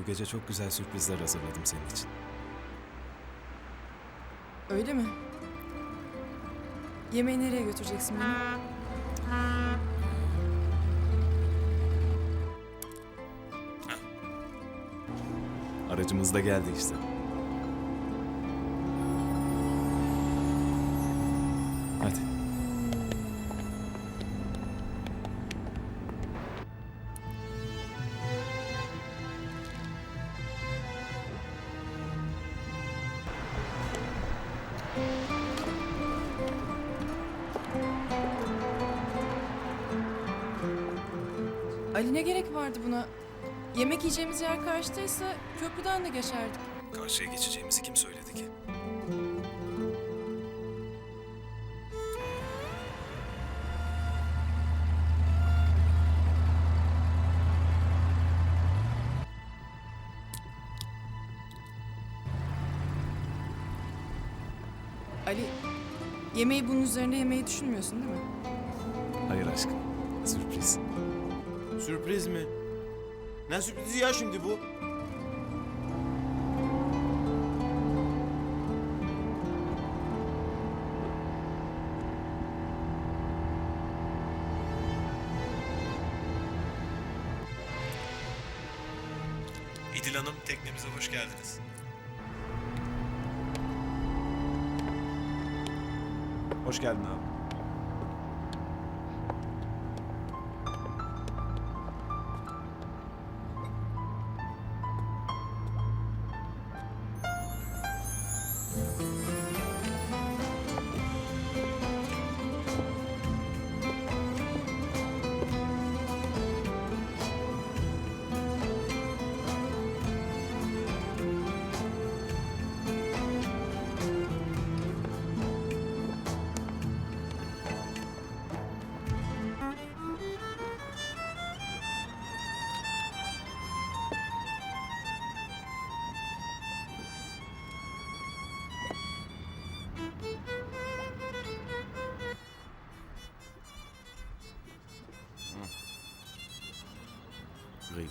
Bu gece çok güzel sürprizler hazırladım senin için. Öyle mi? Yemeği nereye götüreceksin beni? Aracımız da geldi işte. Ali ne gerek vardı buna? Yemek yiyeceğimiz yer karşıdaysa köprüden de geçerdik. Karşıya geçeceğimizi kim söyledi ki? Ali, yemeği bunun üzerinde yemeyi düşünmüyorsun değil mi? Hayır aşkım. Sürpriz. Sürpriz mi? Ne sürprizi ya şimdi bu? İdil Hanım teknemize hoş geldiniz. Hoş geldin abi.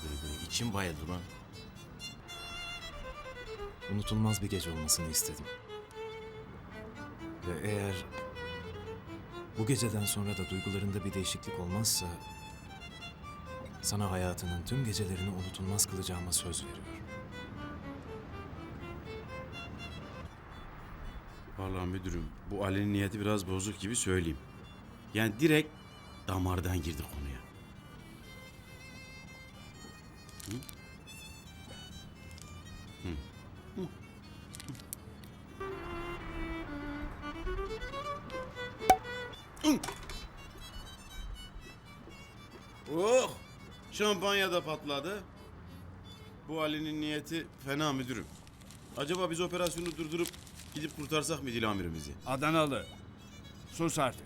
Gıy gıy içim bayıldı lan. Unutulmaz bir gece olmasını istedim. Ve eğer bu geceden sonra da duygularında bir değişiklik olmazsa sana hayatının tüm gecelerini unutulmaz kılacağıma söz veriyorum. Vallahi müdürüm bu Ali'nin niyeti biraz bozuk gibi söyleyeyim. Yani direkt damardan girdi konuya. Şampanya da patladı. Bu Ali'nin niyeti fena müdürüm. Acaba biz operasyonu durdurup gidip kurtarsak mı dil amirimizi? Adanalı. Sus artık.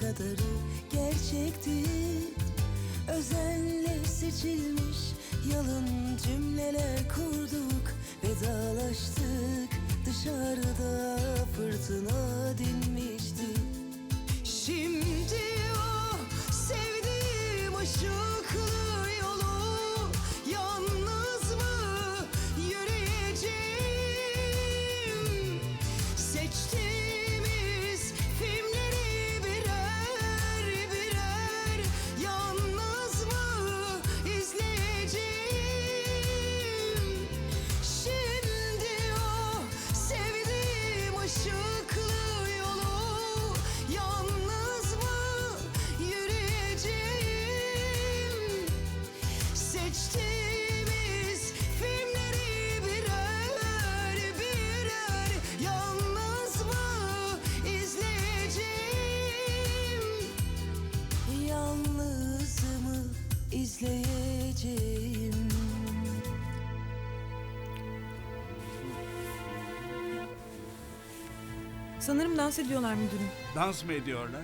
kadarı gerçekti. Özenle seçilmiş yalın cümleler kurduk. Vedalaştık dışarıda Sanırım dans ediyorlar müdürüm. Dans mı ediyorlar?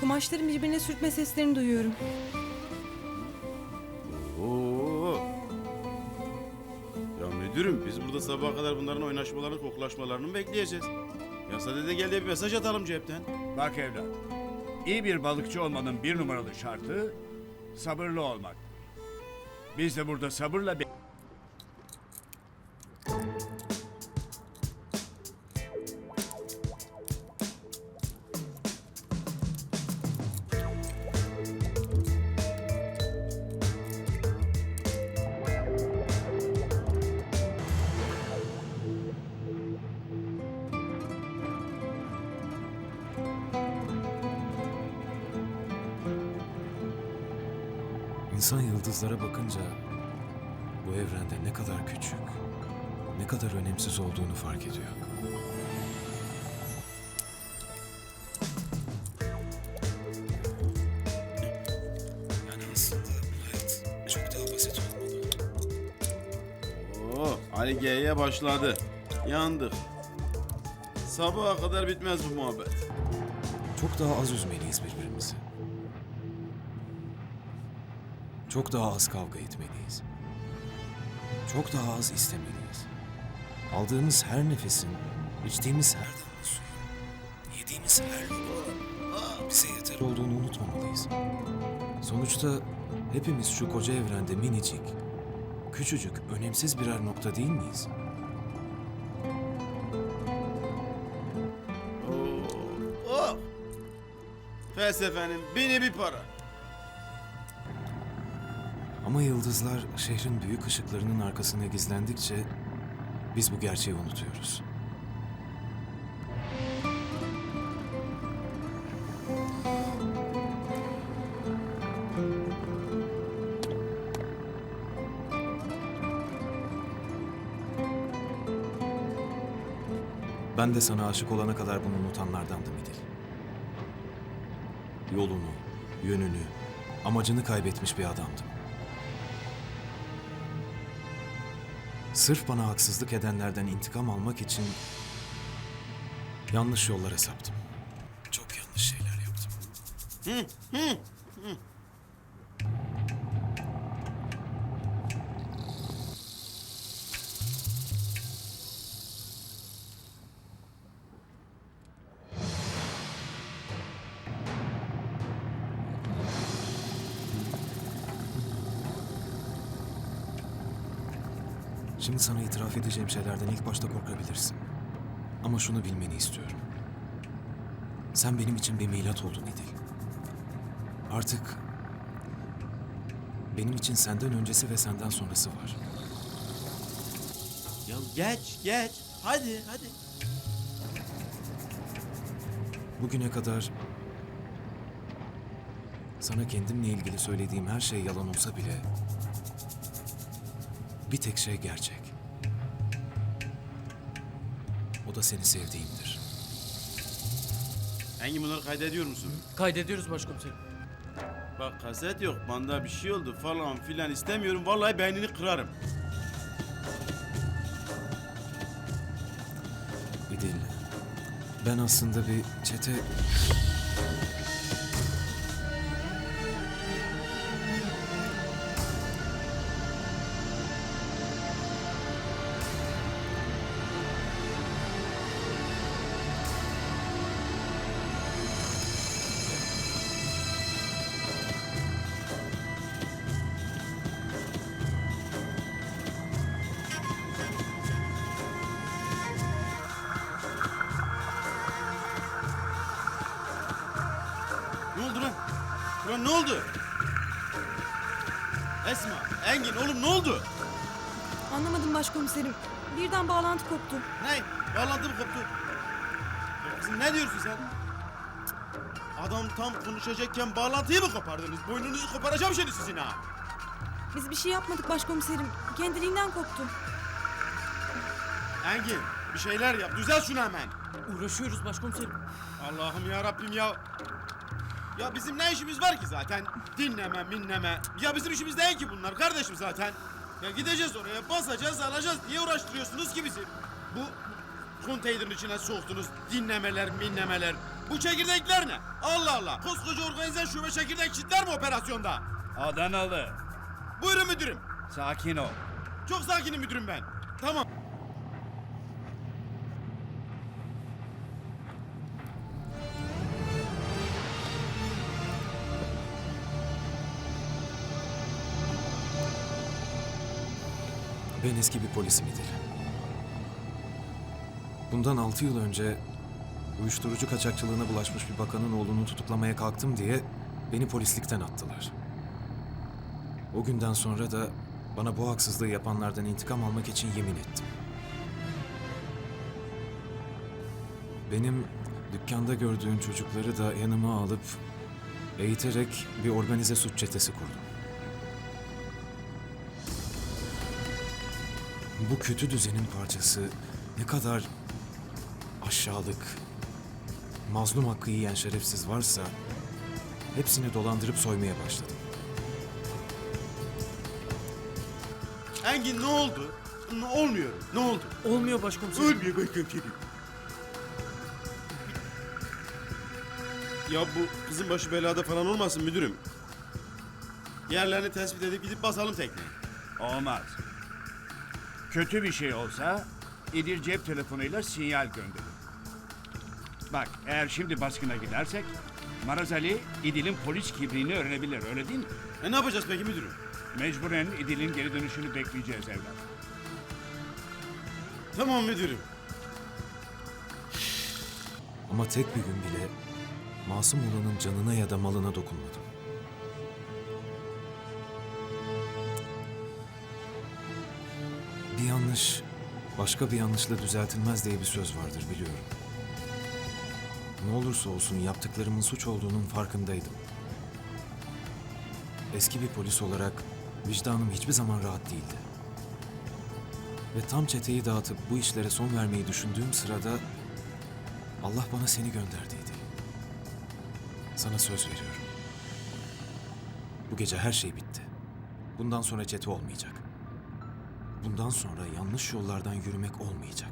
Kumaşların birbirine sürtme seslerini duyuyorum. Oo. Ya müdürüm biz burada sabaha kadar bunların oynaşmalarını, koklaşmalarını mı bekleyeceğiz? Ya sadede gel bir mesaj atalım cepten. Bak evlat. İyi bir balıkçı olmanın bir numaralı şartı sabırlı olmak. Biz de burada sabırla be- İnsan yıldızlara bakınca bu evrende ne kadar küçük, ne kadar önemsiz olduğunu fark ediyor. Yani aslında hayat çok daha basit olmalı. Oo, Ali G'ye başladı. Yandık. Sabaha kadar bitmez bu muhabbet. Çok daha az üzmeliyiz birbirimizi. Çok daha az kavga etmeliyiz. Çok daha az istemeliyiz. Aldığımız her nefesin, içtiğimiz her damla suyun, yediğimiz her lokmanın bize yeter olduğunu unutmamalıyız. Sonuçta hepimiz şu koca evrende minicik, küçücük, önemsiz birer nokta değil miyiz? Oo, oh. Felsefenin bini bir para. Ama yıldızlar şehrin büyük ışıklarının arkasına gizlendikçe biz bu gerçeği unutuyoruz. Ben de sana aşık olana kadar bunu unutanlardandım İdil. Yolunu, yönünü, amacını kaybetmiş bir adamdım. Sırf bana haksızlık edenlerden intikam almak için yanlış yollara saptım. Çok yanlış şeyler yaptım. Şimdi sana itiraf edeceğim şeylerden ilk başta korkabilirsin. Ama şunu bilmeni istiyorum. Sen benim için bir milat oldun İdil. Artık benim için senden öncesi ve senden sonrası var. Ya geç geç. Hadi hadi. Bugüne kadar sana kendimle ilgili söylediğim her şey yalan olsa bile bir tek şey gerçek. O da seni sevdiğimdir. Engin bunları kaydediyor musun? Kaydediyoruz başkomiserim. Bak kaset yok, banda bir şey oldu falan filan istemiyorum. Vallahi beynini kırarım. İdil, ben aslında bir çete ne oldu? Esma, Engin oğlum ne oldu? Anlamadım başkomiserim. Birden bağlantı koptu. Ne? Bağlantı mı koptu? Ya kızım ne diyorsun sen? Adam tam konuşacakken bağlantıyı mı kopardınız? Boynunuzu koparacağım şimdi sizin ha. Biz bir şey yapmadık başkomiserim. Kendiliğinden koptu. Engin bir şeyler yap. Düzel şunu hemen. Uğraşıyoruz başkomiserim. Allah'ım ya Rabbim ya. Ya bizim ne işimiz var ki zaten? Dinleme, minleme. Ya bizim işimiz değil ki bunlar kardeşim zaten. Ya gideceğiz oraya, basacağız, alacağız. Niye uğraştırıyorsunuz ki bizi? Bu konteynerin içine soktunuz. Dinlemeler, minlemeler. Bu çekirdekler ne? Allah Allah. Koskoca organize şube çekirdek çitler mi operasyonda? Adanalı. Buyurun müdürüm. Sakin ol. Çok sakinim müdürüm ben. Tamam. Ben eski bir polisim İdil. Bundan altı yıl önce uyuşturucu kaçakçılığına bulaşmış bir bakanın oğlunu tutuklamaya kalktım diye beni polislikten attılar. O günden sonra da bana bu haksızlığı yapanlardan intikam almak için yemin ettim. Benim dükkanda gördüğün çocukları da yanıma alıp eğiterek bir organize suç çetesi kurdum. Bu kötü düzenin parçası ne kadar aşağılık, mazlum hakkı yiyen şerefsiz varsa hepsini dolandırıp soymaya başladım. Engin ne oldu? Ne olmuyor? Ne oldu? Olmuyor başkomiserim. Ölmüyor başkomiserim. Ya bu kızın başı belada falan olmasın müdürüm. Yerlerini tespit edip gidip basalım tekneye. Olmaz. Kötü bir şey olsa İdil cep telefonuyla sinyal gönderir. Bak eğer şimdi baskına gidersek Maraz Ali İdil'in polis kimliğini öğrenebilir öyle değil mi? E ne yapacağız peki müdürüm? Mecburen İdil'in geri dönüşünü bekleyeceğiz evlat. Tamam müdürüm. Ama tek bir gün bile masum olanın canına ya da malına dokunmadım. Bir yanlış başka bir yanlışla düzeltilmez diye bir söz vardır biliyorum. Ne olursa olsun yaptıklarımın suç olduğunun farkındaydım. Eski bir polis olarak vicdanım hiçbir zaman rahat değildi. Ve tam çeteyi dağıtıp bu işlere son vermeyi düşündüğüm sırada Allah bana seni gönderdiydi. Sana söz veriyorum. Bu gece her şey bitti. Bundan sonra çete olmayacak. Bundan sonra yanlış yollardan yürümek olmayacak.